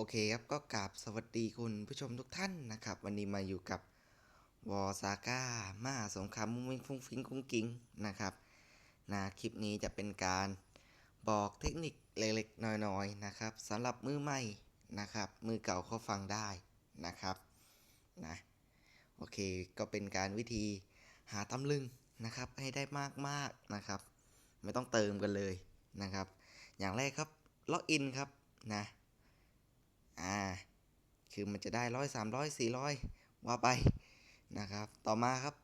อเคครับ ก็กราบสวัสดีคุณผู้ชมทุกท่านนะครับ วันนี้มาอยู่กับวอซาก้ามาสงครามมุ้งมิ้งฟุ้งฟิ้งกุ้งกิ้งนะครับนะคลิปนี้จะเป็นการบอกเทคนิคเล็กๆน้อยๆนะครับสำหรับมือใหม่นะครับ มือเก่าเขาฟังได้นะครับนะโอเคก็เป็นการวิธีหาตำลึงนะครับ ให้ได้มากๆนะครับ ไม่ต้องเติมกันเลยนะครับ อย่างแรกครับล็อกอินครับนะ คือมันจะได้ร้อยสามร้อยสี่ร้อยว่าไปนะครับ ต่อมาครับ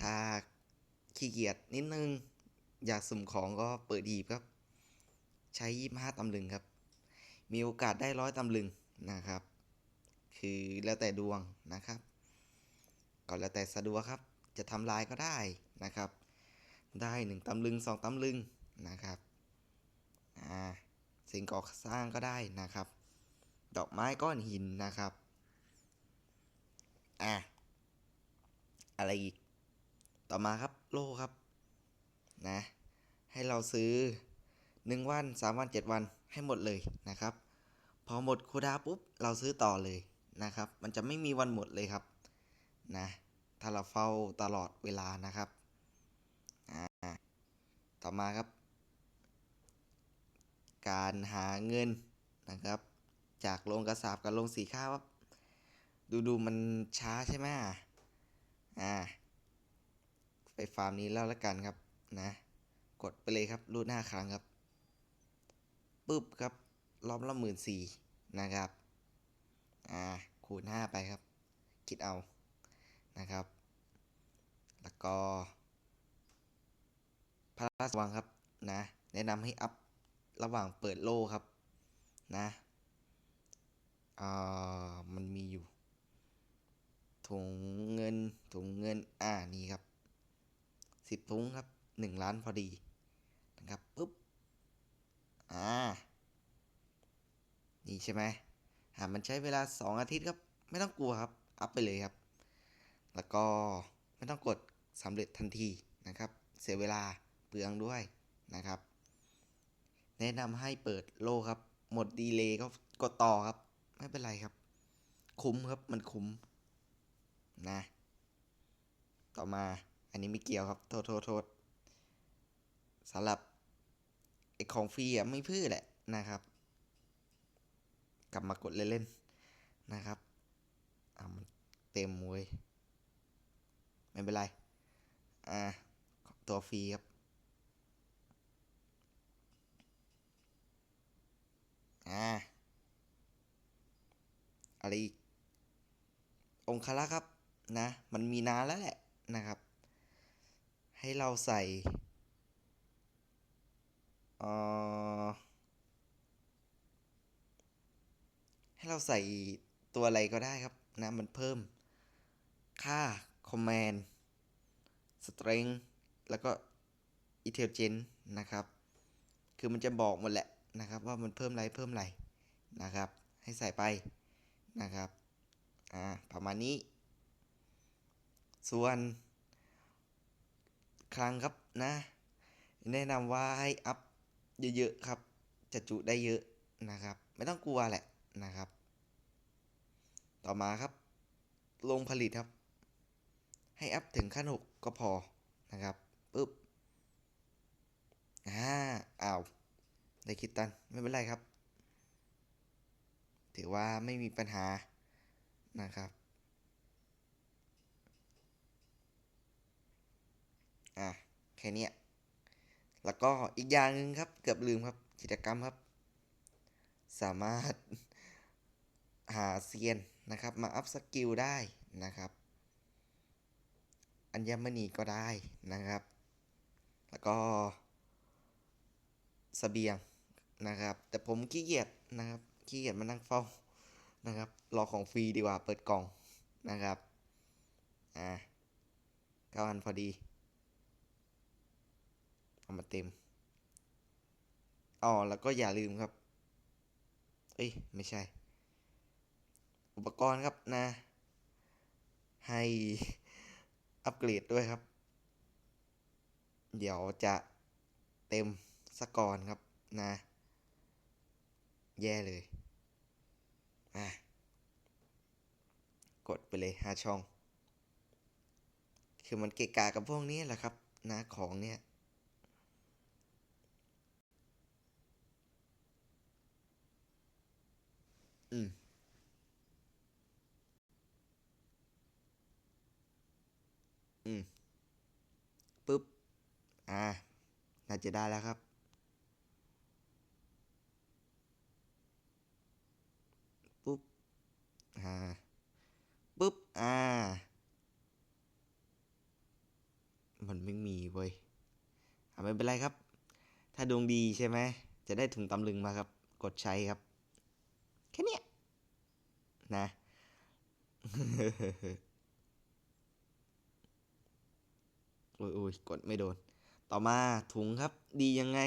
ถ้าขี้เกียจนิดนึง อยากสุ่มของก็เปิดหีบครับ ใช้ยี่ห้าตำลึงครับ มีโอกาสได้ร้อยตำลึงนะครับ คือแล้วแต่ดวงนะครับ ก็แล้วแต่สะดวกครับ จะทำลายก็ได้นะครับ ได้หนึ่งตำลึงสองตำลึงนะครับ อ่าสิ่งก่อสร้างก็ได้นะครับ ดอกไม้ก้อนหินนะครับ อะ อะไรอีก ต่อมาครับโล่ครับ นะ ให้เราซื้อ 1 วัน 3 วัน 7 วันให้หมดเลยนะครับ พอหมดคูดาปุ๊บ เราซื้อต่อเลยนะครับ มันจะไม่มีวันหมดเลยครับ นะ ถ้าเราเฝ้าตลอดเวลานะครับ อ่า ต่อมาครับ การหาเงินนะครับ จากโรงกระสาบกับโรงสีข้าวดูดูมันช้าใช่ไหมอ่า ไปฟาร์มนี้แล้วละกันครับนะ กดไปเลยครับรูดหน้าครั้งครับปึ๊บครับรอบละหมื่นสี่นะครับ อ่า คูณห้าไปครับ คิดเอานะครับ แล้วก็ พระราชวังครับนะ แนะนำให้อัพระหว่างเปิดโลครับนะ อ่ามันมีอยู่ ถุงเงินถุงเงินอ่านี่ครับสิบถุงครับหนึ่งล้านพอดีนะครับปุ๊บอ่านี่ใช่ไหมหามันใช้เวลาสองอาทิตย์ครับ ไม่ต้องกลัวครับ อัพไปเลยครับ แล้วก็ไม่ต้องกดสำเร็จทันทีนะครับ เสียเวลาเปลืองด้วยนะครับ แนะนำให้เปิดโลครับ หมดดีเลย์ก็กดต่อครับ ไม่เป็นไรครับ คุ้มครับมันคุ้มนะ ต่อมาอันนี้ไม่เกี่ยวครับ โทษโทษโทษสำหรับไอของฟรีอะไม่พื้อแหละนะครับ กลับมากดเล่นๆนะครับอ่ามันเต็มเว้ยไม่เป็นไร อ่า ตัวฟรีครับ อ่า อะไรอีก องคาระครับนะ มันมีนานแล้วแหละนะครับ ให้เราใส่เออให้เราใส่ตัวอะไรก็ได้ครับนะ มันเพิ่มค่า command strength แล้วก็ intelligence นะครับ คือมันจะบอกหมดแหละนะครับ ว่ามันเพิ่มอะไรเพิ่มอะไรนะครับ ให้ใส่ไป นะครับอ่าประมาณนี้ ส่วนครั้งครับนะ แนะนำว่าให้อัพเยอะๆครับ จะจุได้เยอะนะครับ ไม่ต้องกลัวแหละนะครับ ต่อมาครับลงผลิตครับ ให้อัพถึงขั้น 6 ก็พอนะครับปุ๊บอ่าอ้าวได้คิดตัน ไม่เป็นไรครับ ถือว่าไม่มีปัญหานะครับอะแค่นี้แล้วก็อีกอย่างหนึ่งครับ เกือบลืมครับกิจกรรมครับ สามารถหาเซียนนะครับ มาอัพสกิลได้นะครับ อัญมณีก็ได้นะครับ แล้วก็สเสบียงนะครับ แต่ผมขี้เกียจนะครับ ขี้เกียจมานั่งเฝ้านะครับ รอของฟรีดีกว่า เปิดกล่องนะครับ อ่าเก้าอันพอดี เอามาเต็ม อ๋อ แล้วก็อย่าลืมครับ เอ้ย ไม่ใช่ อุปกรณ์ครับนะ ให้อัปเกรดด้วยครับ เดี๋ยวจะเต็มสกก่อนครับนะ แย่เลย อะ กดไปเลยห้าช่อง คือมันเกะกะกับพวกนี้แหละครับนะของเนี่ยอืมอืมปุ๊บ อ่า น่าจะได้แล้วครับ ปุ๊บอ่าปุ๊บอ่ามันไม่มีเว้ยอาไม่เป็นไรครับ ถ้าดวงดีใช่ไหม จะได้ถุงตำลึงมาครับ กดใช้ครับ แค่นี้นะ โอ้ยโอ้ยกดไม่โดน ต่อมาถุงครับ ดียังไง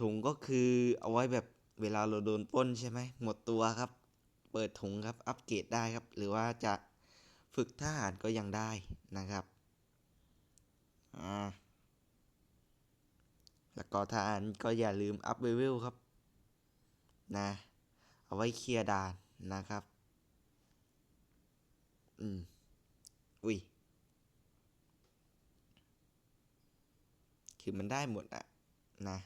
ถุงก็คือเอาไว้แบบเวลาเราโดนป้นใช่ไหม หมดตัวครับ ปิดถุงครับ อัปเกรดได้ครับ หรือว่าจะฝึกทหารก็ยังได้นะครับ อ่า แล้วก็ทหารก็อย่าลืมอัพเลเวลครับ นะ เอาไว้เคลียร์ด่านนะครับ อืม อุ้ย คือมันได้หมดอะนะ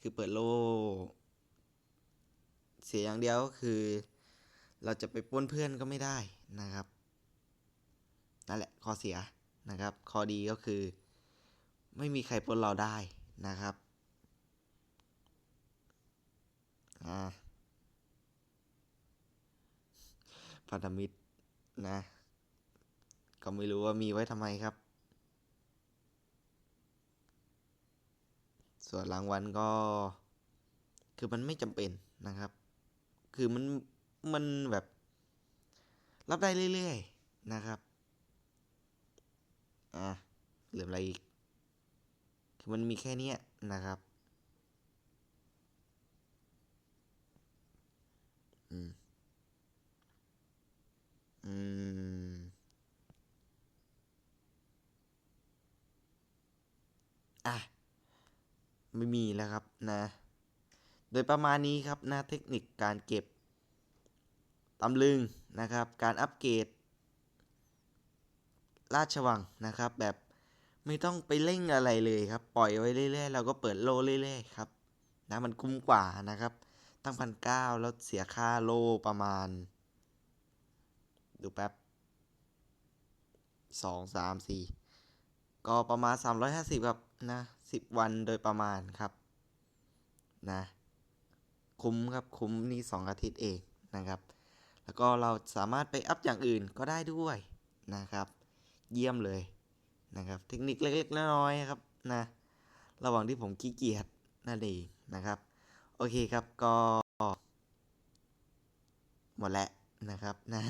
คือเปิดโล สียอย่างเดียวก็คือ เราจะไปปล้นเพื่อนก็ไม่ได้นะครับนั่นแหละข้อเสียนะครับ ข้อดีก็คือ ไม่มีใครปล้นเราได้นะครับอ่าพันธมิตรนะ ก็ไม่รู้ว่ามีไว้ทำไมครับ ส่วนรางวัลก็ คือมันไม่จำเป็นนะครับ คือมันมันแบบ รับได้เรื่อยๆนะครับ อะเหลืออะไรอีก คือมันมีแค่เนี้ยนะครับ อืม อืม อะ ไม่มีแล้วครับนะ โดยประมาณนี้ครับนะเทคนิคการเก็บตำลึงนะครับ การอัปเกรด ราชวังนะครับ แบบไม่ต้องไปเร่งอะไรเลยครับ ปล่อยไว้เรื่อยๆเราก็เปิดโลเรื่อยๆครับนะมันคุ้มกว่านะครับ ตั้งพันเก้าแล้วเสียค่าโลประมาณ ดูแป๊บสองสามสี่ก็ประมาณ 350ครับนะ10 วันโดยประมาณครับนะ คุ้มครับคุ้มนี่2อาทิตย์เองนะครับ แล้วก็เราสามารถไปอัพอย่างอื่นก็ได้ด้วยนะครับ เยี่ยมเลยนะครับ เทคนิคเล็กๆน้อยๆครับนะระหว่างที่ผมขี้เกียจนั่นเองนะครับ โอเคครับก็หมดแล้วนะครับนะ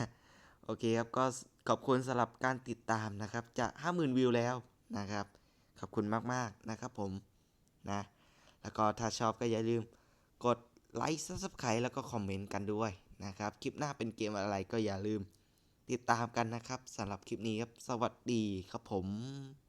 โอเคครับก็ขอบคุณสำหรับการติดตามนะครับจะ 50,000 วิวแล้วนะครับ ขอบคุณมากๆนะครับผมนะแล้วก็ถ้าชอบก็อย่าลืมกด ไลค์ซับสไครต์แล้วก็คอมเมนต์กันด้วยนะครับ คลิปหน้าเป็นเกมอะไรก็อย่าลืม ติดตามกันนะครับสำหรับคลิปนี้ครับ สวัสดีครับผม